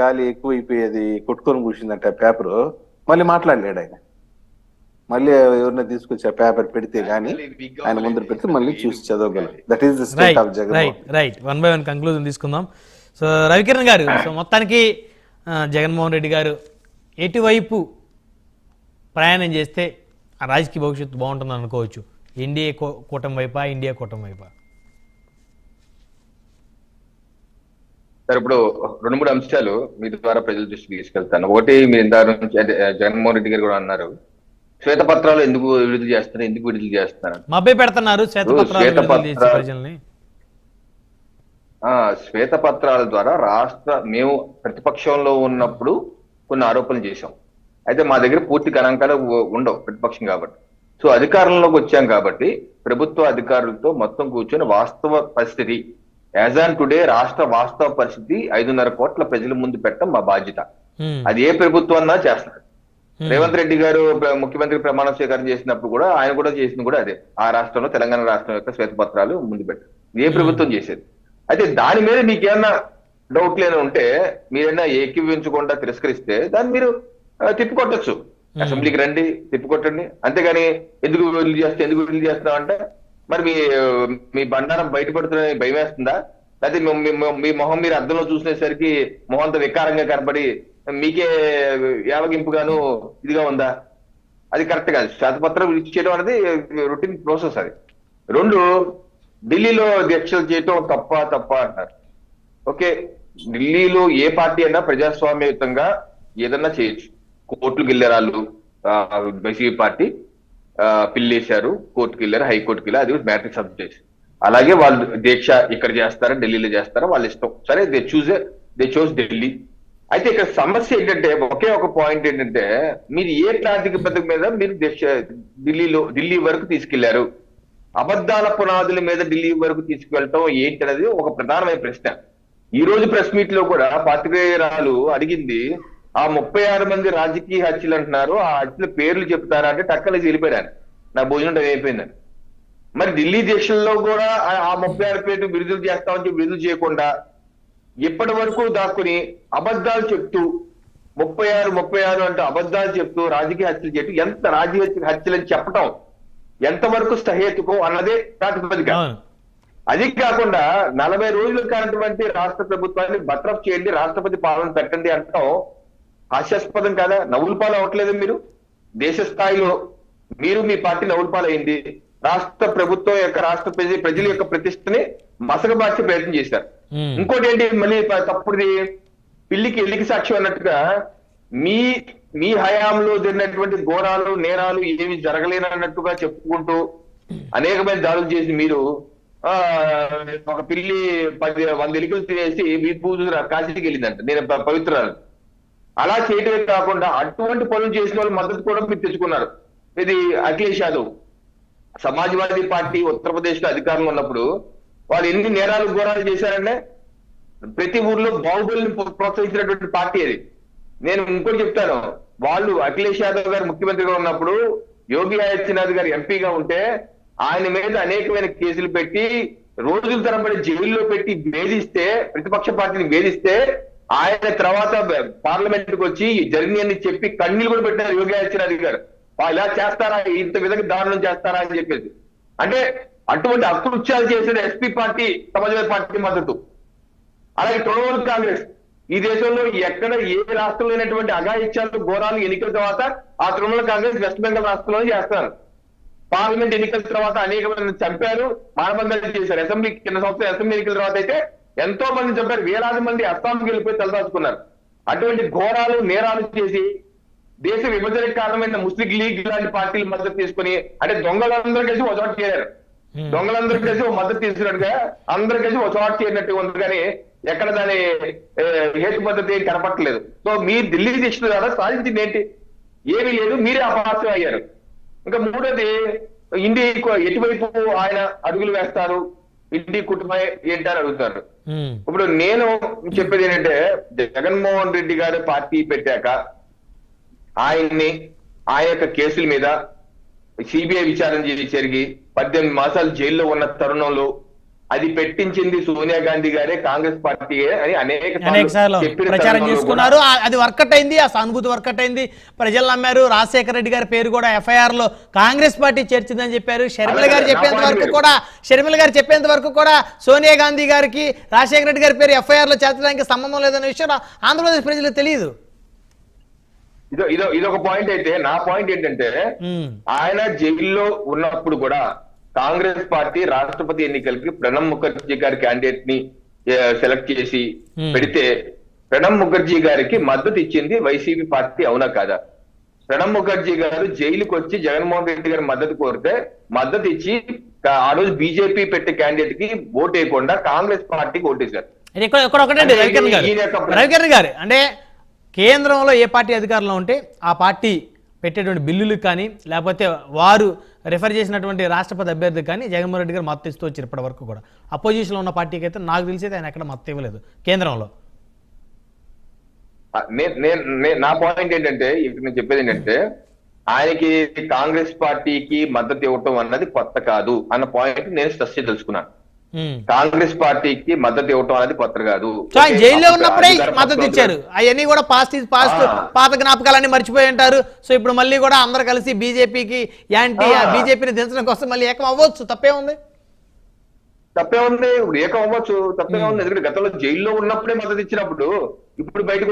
గాలి ఎక్కువైపోయేది కొట్టుకొని కూర్చుందంట పేపర్. మళ్ళీ మాట్లాడలేడు ఆయన. మళ్ళీ ఎవరిని తీసుకొచ్చి ఆ పేపర్ పెడితే గానీ ఆయన ముందర పెడితే మళ్ళీ చూసి చదవగలం that is the state right of Jagan right right one by one conclusion తీసుకుందాం. సో రవికిరణ్ గారు సో మొత్తానికి ఆ, జగన్మోహన్ రెడ్డి గారు ఎటువైపు ప్రయాణం చేస్తే ఆ రాజకీయ భవిష్యత్తు బాగుంటుంది అనుకోవచ్చు? ఎన్డీఏ కూ- కూటమి వైపా ఇండియా కూటమి వైపా? సార్ ఇప్పుడు రెండు మూడు అంశాలు మీ ద్వారా ప్రజల దృష్టికి తీసుకెళ్తాను. ఒకటి మీరు ఇందా నుంచి జగన్మోహన్ రెడ్డి గారు కూడా అన్నారు శ్వేతపత్రాలు ఎందుకు విడుదల చేస్తున్నారు ఎందుకు విడుదల చేస్తున్నారు? మభ్య పెడుతున్నారు శ్వేతపత్రాలు శ్వేతపత్రాల ద్వారా రాష్ట్ర మేము ప్రతిపక్షంలో ఉన్నప్పుడు కొన్ని ఆరోపణలు చేశాం. అయితే మా దగ్గర పూర్తి గణాంకాలు ఉండవు ప్రతిపక్షం కాబట్టి. సో అధికారంలోకి వచ్చాం కాబట్టి ప్రభుత్వ అధికారులతో మొత్తం కూర్చొని వాస్తవ పరిస్థితి యాజ్ ఆన్ టుడే రాష్ట్ర వాస్తవ పరిస్థితి ఐదున్నర కోట్ల ప్రజల ముందు పెట్టడం మా బాధ్యత. హ్మ్. అది ఏ ప్రభుత్వం అన్నా చేస్తారు రేవంత్ రెడ్డి గారు ముఖ్యమంత్రి ప్రమాణ స్వీకారం చేసినప్పుడు కూడా ఆయన కూడా చేసింది కూడా అదే. ఆ రాష్ట్రంలో తెలంగాణ రాష్ట్రం యొక్క శ్వేతపత్రాలు ముందు పెట్టారు. ఏ ప్రభుత్వం చేసేది? అయితే దాని మీద మీకేమన్నా డౌట్ లేని ఉంటే మీరైనా ఏకీవించకుండా తిరస్కరిస్తే దాన్ని మీరు తిప్పికొట్టచ్చు. అసెంబ్లీకి రండి తిప్పికొట్టండి. అంతేగాని ఎందుకు విడుదల చేస్తే ఎందుకు విడుదల చేస్తున్నాం అంటే మరి మీ మీ బండారం బయటపడుతున్న భయం వేస్తుందా లేకపోతే మీ- మొహం మీరు అద్దంలో చూసేసరికి మొహంతో వికారంగా కనబడి మీకే యావగింపుగాను ఇదిగా ఉందా? అది కరెక్ట్ కాదు. శ్వేతపత్రం ఇచ్చేయడం అనేది రొటీన్ ప్రాసెస్ అది. రెండు ఢిల్లీలో దీక్షలు చేయటం తప్ప తప్ప అంటారు. ఓకే ఢిల్లీలో ఏ పార్టీ అయినా ప్రజాస్వామ్యయుతంగా ఏదన్నా చేయొచ్చు. కోర్టులకు వెళ్ళారు బైసీపీ పార్టీ పిల్లేశారు కోర్టుకి వెళ్ళారు హైకోర్టుకి వెళ్ళారు అది మ్యాట్రిక్ సబ్జెక్ట్ అలాగే వాళ్ళు దీక్ష ఇక్కడ చేస్తారా ఢిల్లీలో చేస్తారా వాళ్ళు ఇష్టం సరే they choose they choose Delhi. అయితే ఇక్కడ సమస్య ఏంటంటే ఒకే ఒక పాయింట్ ఏంటంటే మీరు ఏ ప్రాతిపదిక మీద మీరు ఢిల్లీలో ఢిల్లీ వరకు తీసుకెళ్ళారు? అబద్ధాల పునాదుల మీద ఢిల్లీ వరకు తీసుకువెళ్ళటం ఏంటనేది ఒక ప్రధానమైన ప్రశ్న. ఈ రోజు ప్రెస్ మీట్లో కూడా పాత్రికేయురాలు అడిగింది ఆ ముప్పై ఆరు మంది రాజకీయ హత్యలు అంటున్నారు. ఆ హత్యల పేర్లు చెప్తారా అంటే టక్కలేసి వెళ్ళిపోయాను నా భోజనం అయిపోయిందని మరి ఢిల్లీ దేశంలో కూడా ఆ- ముప్పై ఆరు పేర్లు విడుదల చేస్తామని చెప్పి విడుదల చేయకుండా ఇప్పటి వరకు దాక్కుని అబద్ధాలు చెప్తూ ముప్పై ఆరు ముప్పై ఆరు అంటూ అబద్ధాలు చెప్తూ రాజకీయ హత్యలు చెప్తూ ఎంత రాజకీయ హత్యలని చెప్పటం ఎంతవరకు సహేతుకం అన్నదే ప్రాతిపదిక అది కాకుండా నలభై రోజులు కానటువంటి రాష్ట్ర ప్రభుత్వాన్ని బట్రఫ్ చేయండి రాష్ట్రపతి పాలన పెట్టండి అంటాం. హాస్యాస్పదం కాదా? నవ్వుల పాలు అవ్వట్లేదు మీరు? దేశ స్థాయిలో మీరు మీ పార్టీ నవ్వుల పాలు అయింది రాష్ట్ర ప్రభుత్వం యొక్క రాష్ట్ర ప్రజ ప్రజల యొక్క ప్రతిష్టని మసకబార్చే ప్రయత్నం చేశారు. ఇంకోటి ఏంటి? మళ్ళీ తప్పుడుది. పిల్లికి ఎల్లికి సాక్ష్యం అన్నట్టుగా మీ మీ హయాంలో జరిగినటువంటి ఘోరాలు నేరాలు ఏమి జరగలేనన్నట్టుగా చెప్పుకుంటూ అనేకమైన దాడులు చేసి మీరు ఆ ఒక పిల్లి పది వంద ఎలికలు తినేసి మీ పూజ కాశీకి వెళ్ళిందంట. నేను పవిత్రాలు అలా చేయటమే కాకుండా అటువంటి పనులు చేసిన వాళ్ళు మద్దతు కూడా మీరు తెచ్చుకున్నారు. ఇది అఖిలేష్ యాదవ్. సమాజ్వాదీ పార్టీ ఉత్తరప్రదేశ్లో అధికారంలో ఉన్నప్పుడు వాళ్ళు ఎన్ని నేరాలు ఘోరాలు చేశారంటే ప్రతి ఊర్లో బాహుబలిని ప్రోత్సహించినటువంటి పార్టీ అది. నేను ఇంకోటి చెప్తాను. వాళ్ళు అఖిలేష్ యాదవ్ గారు ముఖ్యమంత్రిగా ఉన్నప్పుడు యోగి ఆదిత్యనాథ్ గారు ఎంపీగా ఉంటే ఆయన మీద అనేకమైన కేసులు పెట్టి రోజుల తరబడి జైల్లో పెట్టి వేధిస్తే ప్రతిపక్ష పార్టీని వేధిస్తే ఆయన తర్వాత పార్లమెంట్కి వచ్చి జరిగినని చెప్పి కన్నీళ్ళు కూడా పెట్టారు యోగి ఆదిత్యనాథ్ గారు. ఇలా చేస్తారా? ఇంత విధంగా దారుణం చేస్తారా అని చెప్పేసి. అంటే అటువంటి అకృత్యాలు చేసిన ఎస్పీ పార్టీ సమాజవాదీ పార్టీ మద్దతు. అలాగే తృణమూల్ కాంగ్రెస్. ఈ దేశంలో ఎక్కడ ఏ రాష్ట్రంలో లేనటువంటి అఘాయిత్యాలు ఘోరాలు ఎన్నికల తర్వాత ఆ తృణమూల కాంగ్రెస్ వెస్ట్ బెంగాల్ రాష్ట్రంలో చేస్తారు. పార్లమెంట్ ఎన్నికల తర్వాత అనేక మంది చంపారు మానబంధాలు చేశారు. అసెంబ్లీ కింద సంవత్సరం అసెంబ్లీ ఎన్నికల తర్వాత అయితే ఎంతో మంది చంపారు వేలాది మంది అస్సాంకి వెళ్ళిపోయి తలదాచుకున్నారు అటువంటి ఘోరాలు నేరాలు చేసి దేశ విభజనకు కారణమైన ముస్లిం లీగ్ లాంటి పార్టీలు మద్దతు తీసుకుని అంటే దొంగలందరూ కలిసి ఒక చోట చేరారు. దొంగలందరూ కలిసి ఒక మద్దతు తీసుకున్నట్టుగా అందరూ కలిసి ఒక చోట చేరినట్టుగా ఉంది కానీ ఎక్కడ దాని హేతు పద్ధతి ఏం కనపట్టలేదు సో మీ ఢిల్లీ దీక్ష ద్వారా సాధించింది ఏంటి? ఏమీ లేదు మీరే అపహాస్యం అయ్యారు ఇంకా మూడోది ఇండి ఎటువైపు ఆయన అడుగులు వేస్తారు? ఇండి కుటుంబం ఏంటని అడుగుతారు. ఇప్పుడు నేను చెప్పేది ఏంటంటే జగన్మోహన్ రెడ్డి గారు పార్టీ పెట్టాక ఆయన్ని ఆ యొక్క కేసుల మీద సిబిఐ విచారణ చేసి జరిగి పద్దెనిమిది మాసాలు జైల్లో ఉన్న తరుణంలో అది పెట్టించింది సోనియా గాంధీ గారే కాంగ్రెస్ పార్టీయే అని అనేక అనేక సార్లు ప్రచారం చేసుకున్నారు. అది వర్కౌట్ అయింది ఆ సానుభూతి వర్కౌట్ అయింది. ప్రజలు నమ్మారు. రాజశేఖర రెడ్డి గారి పేరు కూడా ఎఫ్ఐఆర్లో కాంగ్రెస్ పార్టీ చేర్చిందని చెప్పారు. షర్మిల గారు చెప్పేంత వరకు కూడా షర్మిల గారు చెప్పేంత వరకు కూడా సోనియా గాంధీ గారికి రాజశేఖర రెడ్డి గారి పేరు ఎఫ్ఐఆర్లో చేర్చడానికి సంబంధం లేదనే విషయం ఆంధ్రప్రదేశ్ ప్రజలకు తెలియదు ఇదో ఇదో ఇదొక పాయింట్ అయితే నా పాయింట్ ఏంటంటే ఆయన జైల్లో ఉన్నప్పుడు కూడా కాంగ్రెస్ పార్టీ రాష్ట్రపతి ఎన్నికలకి ప్రణబ్ ముఖర్జీ గారి క్యాండిడేట్ని సెలెక్ట్ చేసి Hmm. పెడితే ప్రణబ్ ముఖర్జీ గారికి మద్దతు ఇచ్చింది వైసీపీ పార్టీ అవునా కాదా? ప్రణబ్ ముఖర్జీ గారు జైలుకి వచ్చి జగన్మోహన్ రెడ్డి గారి మద్దతు కోరితే మద్దతు ఇచ్చి ఆ రోజు బీజేపీ పెట్టే క్యాండిడేట్కి ఓట్ వేయకుండా కాంగ్రెస్ పార్టీకి ఓటేశారు. రవికిరణ్ గారు అంటే కేంద్రంలో ఏ పార్టీ అధికారంలో ఉంటే ఆ పార్టీ పెట్టేటువంటి బిల్లులు కానీ లేకపోతే వారు రిఫర్ చేసినటువంటి రాష్ట్రపతి అభ్యర్థి కానీ జగన్మోహన్ రెడ్డి గారు మద్దతు ఇస్తూ వచ్చారు ఇప్పటి వరకు కూడా అపోజిషన్లో ఉన్న పార్టీకి అయితే నాకు తెలిసి ఆయన ఎక్కడ మద్దతు ఇవ్వలేదు. కేంద్రంలో. నా పాయింట్ ఏంటంటే నేను చెప్పేది ఏంటంటే ఆయనకి కాంగ్రెస్ పార్టీకి మద్దతు ఇవ్వటం అన్నది కొత్త కాదు అన్న పాయింట్ నేను స్ట్రెస్ తెలుసుకున్నాను. కాంగ్రెస్ పార్టీకి మద్దతు ఇవ్వటం అనేది కొత్త కాదు. ఆయన జైల్లో ఉన్నప్పుడే మద్దతు ఇచ్చారు. అవన్నీ కూడా పాస్ట్ పాస్ట్. పాత జ్ఞాపకాలన్నీ మర్చిపోయి ఉంటారు. సో ఇప్పుడు మళ్ళీ కూడా అందరు కలిసి బీజేపీకి యాంటీ. బీజేపీని దించడం కోసం మళ్ళీ ఏకం అవ్వచ్చు. తప్పే ఉంది? తప్పే ఉంది. ఇప్పుడు ఏకం అవ్వచ్చు. తప్పే ఉంది. ఎందుకంటే గతంలో జైల్లో ఉన్నప్పుడే మద్దతు ఇచ్చినప్పుడు ఇప్పుడు బయటకు